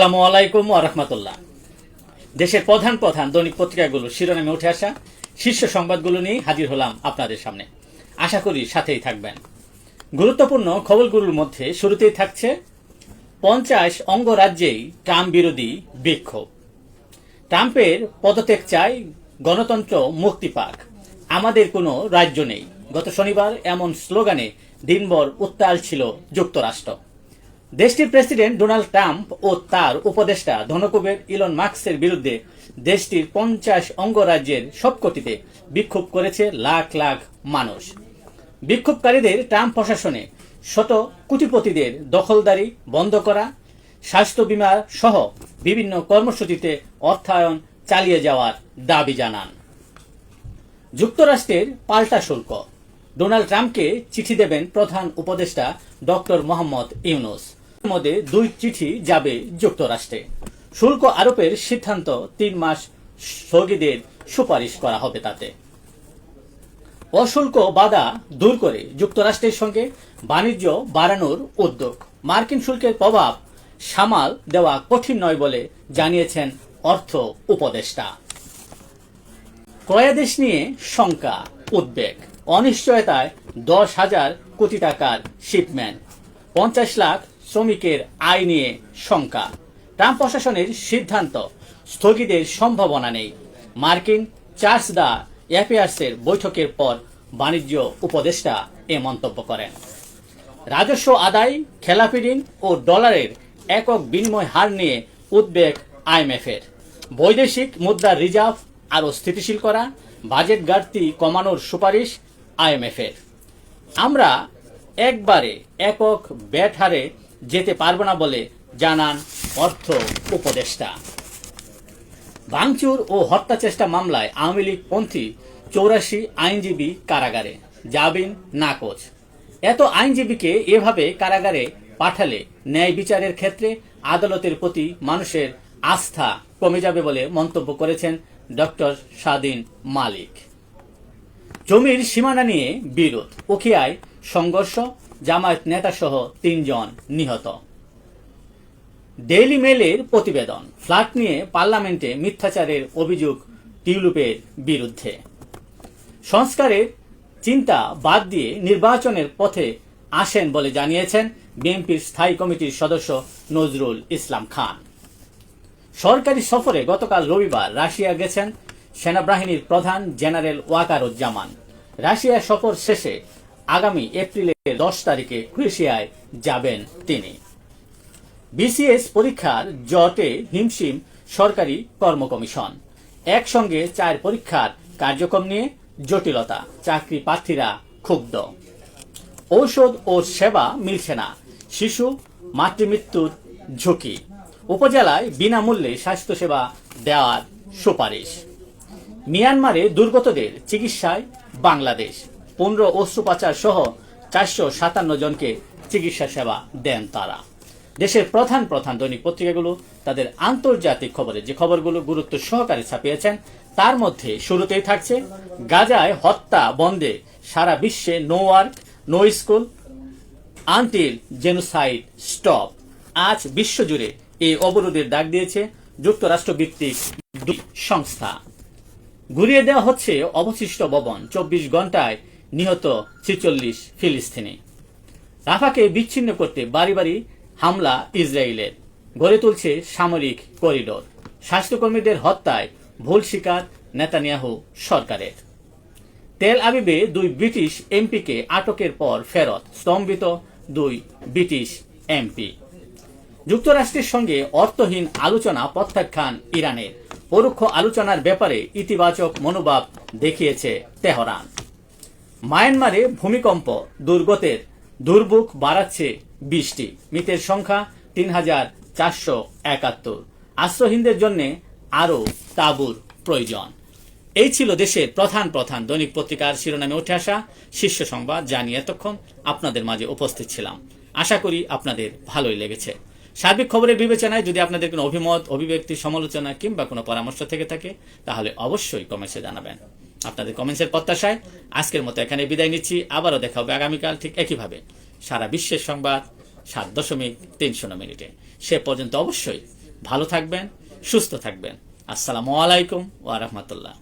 আসসালামু আলাইকুম রহমতুল্লাহ। দেশের প্রধান প্রধান দৈনিক পত্রিকাগুলো শিরোনামে উঠে আসা, শীর্ষ সংবাদগুলো নিয়ে হাজির হলাম আপনাদের সামনে। আশা করি সাথেই থাকবেন। গুরুত্বপূর্ণ খবরগুলোর মধ্যে শুরুতেই থাকছে, পঞ্চাশ অঙ্গরাজ্যেই ট্রাম্প বিরোধী বিক্ষোভ। ট্রাম্পের পদত্যাগ চাই গণতন্ত্র মুক্তি পাক। আমাদের কোনো রাজ্য নেই। গত শনিবার এমন স্লোগানে দিনভর উত্তাল ছিল যুক্তরাষ্ট্র। দেশটির প্রেসিডেন্ট ডোনাল্ড ট্রাম্প ও তার উপদেষ্টা ধনকুবের ইলন মার্কসের বিরুদ্ধে দেশটির পঞ্চাশ অঙ্গরাজ্যের সবকটিতে বিক্ষোভ করেছে লাখ লাখ মানুষ। বিক্ষোভকারীদের ট্রাম্প প্রশাসনে শত কোটিপতিদের দখলদারি বন্ধ করা, স্বাস্থ্য বিমা সহ বিভিন্ন কর্মসূচিতে অর্থায়ন চালিয়ে যাওয়ার দাবি জানান। যুক্তরাষ্ট্রের পাল্টা শুল্ক। ডোনাল্ড ট্রাম্পকে চিঠি দেবেন প্রধান উপদেষ্টা ডক্টর মোহাম্মদ ইউনুস। মধ্যে দুই চিঠি যাবে যুক্তরাষ্ট্রে। শুল্ক আরোপের সিদ্ধান্ত তিন মাস স্থগিতের সুপারিশ করা হবে তাতে। অশুল্ক বাধা দূর করে যুক্তরাষ্ট্রের সঙ্গে বাণিজ্য বাড়ানোর উদ্যোগ। মার্কিন শুল্কের প্রভাব সামাল দেওয়া কঠিন নয় বলে জানিয়েছেন অর্থ উপদেষ্টা। ক্রয়াদেশ নিয়ে শঙ্কা, উদ্বেগ, অনিশ্চয়তায় দশ হাজার কোটি টাকার শিপমেন্ট, পঞ্চাশ লাখ শ্রমিকের আয় নিয়ে শঙ্কা। ট্রাম্প প্রশাসনের সিদ্ধান্ত স্থগিতের সম্ভাবনা নেই। মার্কিন চার্জ দা অ্যাফেয়ার্সের বৈঠকের পর বাণিজ্য উপদেষ্টা এ মন্তব্য করেন। রাজস্ব আদায় খেলাপি ঋণ ও ডলারের একক বিনিময় হার নিয়ে উদ্বেগ আইএমএফের। বৈদেশিক মুদ্রার রিজার্ভ আরও স্থিতিশীল করা, বাজেট ঘাটতি কমানোর সুপারিশ আইএমএফের। আমরা একবারে একক ব্যাট হারে যেতে পারব না বলে জানান অর্থ উপদেষ্টা। ভাঙচুর ও হত্যা চেষ্টা মামলায় আওয়ামী লীগ পন্থী চৌরাশি আইনজীবী কারাগারে। যাবেন নাকচ। এত আইনজীবীকে এভাবে কারাগারে পাঠালে ন্যায় বিচারের ক্ষেত্রে আদালতের প্রতি মানুষের আস্থা কমে যাবে বলে মন্তব্য করেছেন ডক্টর স্বাধীন মালিক। জমির সীমানা নিয়ে বিরোধ ওখিয়ায় সংঘর্ষ জামায়াত নেতাসহ তিনজন নিহত। ডেইলি মেলের প্রতিবেদন। ফ্ল্যাট নিয়ে পার্লামেন্টে মিথ্যাচারের অভিযোগ টিউলিপের বিরুদ্ধে। সংস্কারের চিন্তা বাদ দিয়ে নির্বাচনের পথে আসেন বলে জানিয়েছেন বিএনপির স্থায়ী কমিটির সদস্য নজরুল ইসলাম খান। সরকারি সফরে গতকাল রবিবার রাশিয়া গেছেন সেনাবাহিনীর প্রধান জেনারেল ওয়াকারুজ্জামান। রাশিয়া সফর শেষে আগামী এপ্রিলের দশ তারিখে ক্রোয়েশিয়ায় যাবেন তিনি। বিসিএস পরীক্ষার জটে হিমশিম সরকারি কর্ম কমিশন একসঙ্গে চার পরীক্ষার কার্যক্রম নিয়ে জটিলতা, চাকরি প্রার্থীরা ক্ষুব্ধ। ঔষধ ও সেবা মিলছে না, শিশু, মাতৃমৃত্যুর ঝুঁকি। উপজেলায় বিনামূল্যে স্বাস্থ্যসেবা দেওয়ার সুপারিশ। মিয়ানমারে দুর্গতদের চিকিৎসায় বাংলাদেশ। পনেরো অস্ত্রোপচার সহ চারশো সাতান্ন জনকে চিকিৎসা সেবা দেন তারা। দেশের প্রধান প্রধান দৈনিক পত্রিকাগুলো, তাদের আন্তর্জাতিক খবরে যে খবরগুলো গুরুত্ব সহকারে ছাপিয়েছেন, তার মধ্যে শুরুতেই থাকছে গাজায় হত্যা বন্ধে সারা বিশ্বে no work, no school, until genocide stop. আজ বিশ্বজুড়ে এই অবরোধের ডাক দিয়েছে যুক্তরাষ্ট্র ভিত্তিক সংস্থা। ঘুরিয়ে দেওয়া হচ্ছে অবশিষ্ট ভবন। চব্বিশ ঘন্টায় নিহত ছিচল্লিশ ফিলিস্তিনি। রাফাকে বিচ্ছিন্ন করতে বাড়ি বাড়ি হামলা ইসরায়েলের। গড়ে তুলছে সামরিক করিডোর। স্বাস্থ্যকর্মীদের হত্যায় ভুল স্বীকার নেতানিয়াহু সরকারের। তেল আবিবে দুই ব্রিটিশ এমপিকে আটকের পর ফেরত স্তম্ভিত দুই ব্রিটিশ এমপি। যুক্তরাষ্ট্রের সঙ্গে অর্থহীন আলোচনা প্রত্যাখ্যান ইরানের। পরোক্ষ আলোচনার ব্যাপারে ইতিবাচক মনোভাব দেখিয়েছে তেহরান। মায়ানমারে ভূমিকম্প, দুর্গতের দুর্ভোগ বাড়াচ্ছে বৃষ্টি। মৃতের সংখ্যা তিন হাজার চারশো একাত্তর। আশ্রয়হীনদের জন্য আরও তাবুর প্রয়োজন। এই ছিল দেশের প্রধান প্রধান দৈনিক পত্রিকার শিরোনামে উঠে আসা শীর্ষ সংবাদ। যা নিয়ে এতক্ষণ আপনাদের মাঝে উপস্থিত ছিলাম। আশা করি আপনাদের ভালোই লেগেছে। সার্বিক খবরের বিবেচনায় যদি আপনাদের কোনো অভিমত, অভিব্যক্তি, সমালোচনা কিংবা কোনো পরামর্শ থেকে থাকে, তাহলে অবশ্যই কমেন্টসে জানাবেন। আপনাদের কমেন্টসের প্রত্যাশায় আজকের মতো এখানে বিদায় নিচ্ছি। আবারও দেখা হবে আগামীকাল ঠিক একইভাবে। সারা বিশ্বের সংবাদ সাত দশমিক তিন শূন্য মিনিটে। সে পর্যন্ত অবশ্যই ভালো থাকবেন, সুস্থ থাকবেন। আসসালামু আলাইকুম ওয়া রাহমাতুল্লাহ।